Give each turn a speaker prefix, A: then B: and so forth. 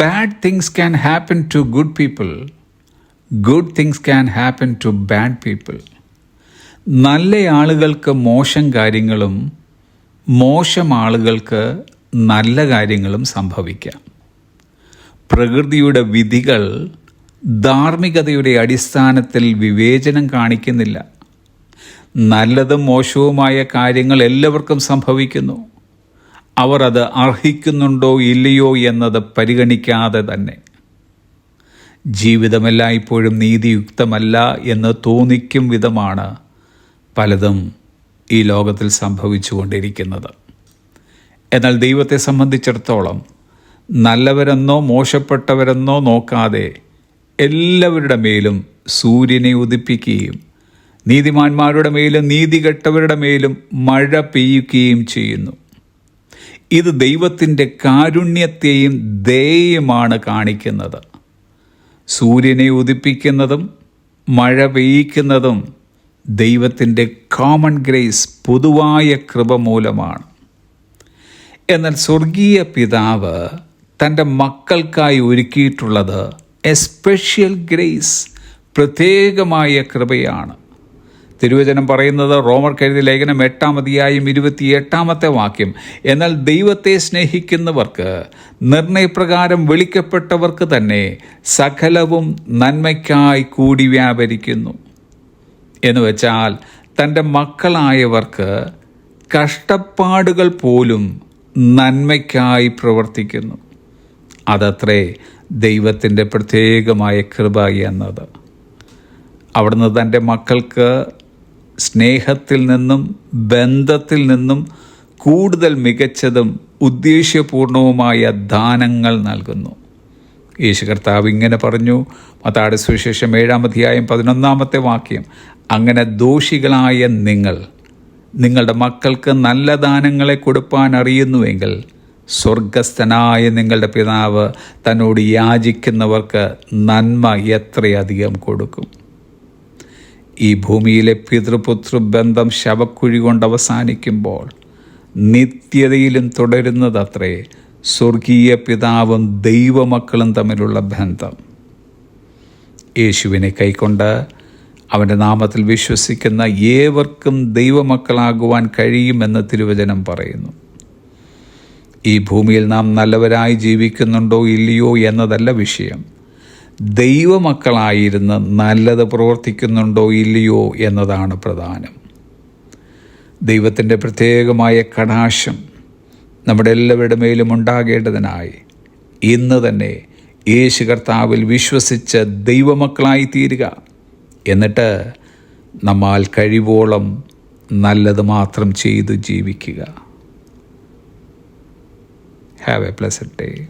A: Bad things can happen to good people good things can happen to bad people നല്ല ആളുകൾക്ക് മോശം കാര്യങ്ങളും മോശം ആളുകൾക്ക് നല്ല കാര്യങ്ങളും സംഭവിക്കാം. പ്രകൃതിയുടെ വിധികൾ ധാർമ്മികതയുടെ അടിസ്ഥാനത്തിൽ വിവേചനം കാണിക്കുന്നില്ല. നല്ലതും മോശവുമായ കാര്യങ്ങൾ എല്ലാവർക്കും സംഭവിക്കുന്നു. അവർ അത് അർഹിക്കുന്നുണ്ടോ ഇല്ലയോ എന്നത് പരിഗണിക്കാതെ തന്നെ. ജീവിതമെല്ലായ്പ്പോഴും നീതിയുക്തമല്ല എന്ന് തോന്നിക്കും വിധമാണ് പലതും ഈ ലോകത്തിൽ സംഭവിച്ചുകൊണ്ടിരിക്കുന്നത്. എന്നാൽ ദൈവത്തെ സംബന്ധിച്ചിടത്തോളം നല്ലവരെന്നോ മോശപ്പെട്ടവരെന്നോ നോക്കാതെ എല്ലാവരുടെ മേലും സൂര്യനെ ഉദിപ്പിക്കുകയും നീതിമാന്മാരുടെ മേലും നീതികെട്ടവരുടെ മേലും മഴ പെയ്യുകയും ചെയ്യുന്നു. ഇത് ദൈവത്തിന്റെ കാരുണ്യത്തെയും ദയയുമാണ് കാണിക്കുന്നത്. സൂര്യനെ ഉദിപ്പിക്കുന്നതും മഴ പെയ്യിക്കുന്നതും ദൈവത്തിന്റെ കോമൺ ഗ്രേസ് പൊതുവായ കൃപ മൂലമാണ്. എന്നാൽ സ്വർഗീയ പിതാവ് തന്റെ മക്കൾക്കായി ഒരുക്കിയിട്ടുള്ളത് എ സ്പെഷ്യൽ ഗ്രേസ് പ്രത്യേകമായ കൃപയാണ്. തിരുവചനം പറയുന്നത് റോമർ കരുതി ലേഖനം എട്ടാം അധ്യായം ഇരുപത്തി എട്ടാമത്തെ വാക്യം. എന്നാൽ ദൈവത്തെ സ്നേഹിക്കുന്നവർക്ക് നിർണയപ്രകാരം വിളിക്കപ്പെട്ടവർക്ക് തന്നെ സകലവും നന്മയ്ക്കായി കൂടി വ്യാപരിക്കുന്നു. എന്ന് വെച്ചാൽ തന്റെ മക്കളായവർക്ക് കഷ്ടപ്പാടുകൾ പോലും നന്മയ്ക്കായി പ്രവർത്തിക്കുന്നു. അതത്രേ ദൈവത്തിന്റെ പ്രത്യേകമായ കൃപ എന്നത്. അവിടുന്ന് തന്റെ മക്കൾക്ക് സ്നേഹത്തിൽ നിന്നും ബന്ധത്തിൽ നിന്നും കൂടുതൽ മികച്ചതും ഉദ്ദേശ്യപൂർണവുമായ ദാനങ്ങൾ നൽകുന്നു. യേശു കർത്താവ് ഇങ്ങനെ പറഞ്ഞു മത്താട് സുവിശേഷം ഏഴാം അധ്യായം പതിനൊന്നാമത്തെ വാക്യം അങ്ങനെ ദോഷികളായ നിങ്ങൾ നിങ്ങളുടെ മക്കൾക്ക് നല്ല ദാനങ്ങളെ കൊടുപ്പാൻ അറിയുന്നുവെങ്കിൽ സ്വർഗസ്ഥനായ നിങ്ങളുടെ പിതാവ് തന്നോട് യാചിക്കുന്നവർക്ക് നന്മ എത്രയധികം കൊടുക്കും. ഈ ഭൂമിയിലെ പിതൃപുത്ര ബന്ധം ശവക്കുഴി കൊണ്ട് അവസാനിക്കുമ്പോൾ നിത്യതയിലും തുടരുന്നതത്രേ സ്വർഗീയ പിതാവും ദൈവമക്കളും തമ്മിലുള്ള ബന്ധം. യേശുവിനെ കൈക്കൊണ്ട് അവന്റെ നാമത്തിൽ വിശ്വസിക്കുന്ന ഏവർക്കും ദൈവമക്കളാകുവാൻ കഴിയുമെന്ന് തിരുവചനം പറയുന്നു. ഈ ഭൂമിയിൽ നാം നല്ലവരായി ജീവിക്കുന്നുണ്ടോ ഇല്ലയോ എന്നതല്ല വിഷയം. ദൈവമക്കളായിരുന്ന് നല്ലത് പ്രവർത്തിക്കുന്നുണ്ടോ ഇല്ലയോ എന്നതാണ് പ്രധാനം. ദൈവത്തിന്റെ പ്രത്യേകമായ കടാശം നമ്മുടെ എല്ലാവരുടെ മേലും ഉണ്ടാകേണ്ടതിനായി ഇന്ന് തന്നെ യേശു കർത്താവിൽ വിശ്വസിച്ച് ദൈവമക്കളായി തീരുക എന്നിട്ട് നമ്മാൽ കഴിവോളം നല്ലത് മാത്രം ചെയ്തു ജീവിക്കുക. Have A plus day